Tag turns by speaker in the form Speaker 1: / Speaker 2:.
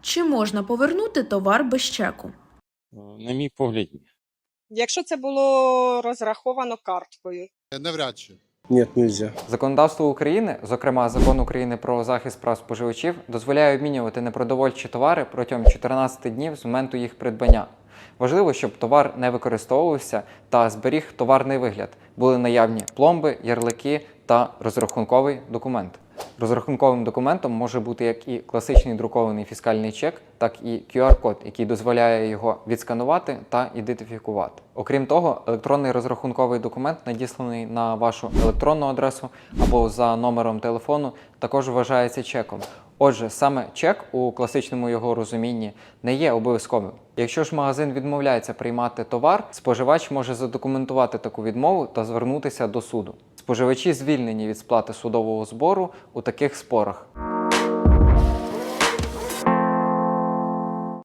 Speaker 1: Чи можна повернути товар без чеку?
Speaker 2: Е, На мій погляд, ні.
Speaker 3: Якщо це було розраховано карткою.
Speaker 4: Навряд чи.
Speaker 5: Нет, нельзя.
Speaker 6: Законодавство України, зокрема закон України про захист прав споживачів, дозволяє обмінювати непродовольчі товари протягом 14 днів з моменту їх придбання. Важливо, щоб товар не використовувався та зберіг товарний вигляд. Були наявні пломби, ярлики та розрахунковий документ. Розрахунковим документом може бути як і класичний друкований фіскальний чек, так і QR-код, який дозволяє його відсканувати та ідентифікувати. Окрім того, електронний розрахунковий документ, надісланий на вашу електронну адресу або за номером телефону, також вважається чеком. Отже, саме чек у класичному його розумінні не є обов'язковим. Якщо ж магазин відмовляється приймати товар, споживач може задокументувати таку відмову та звернутися до суду. Споживачі звільнені від сплати судового збору у таких спорах.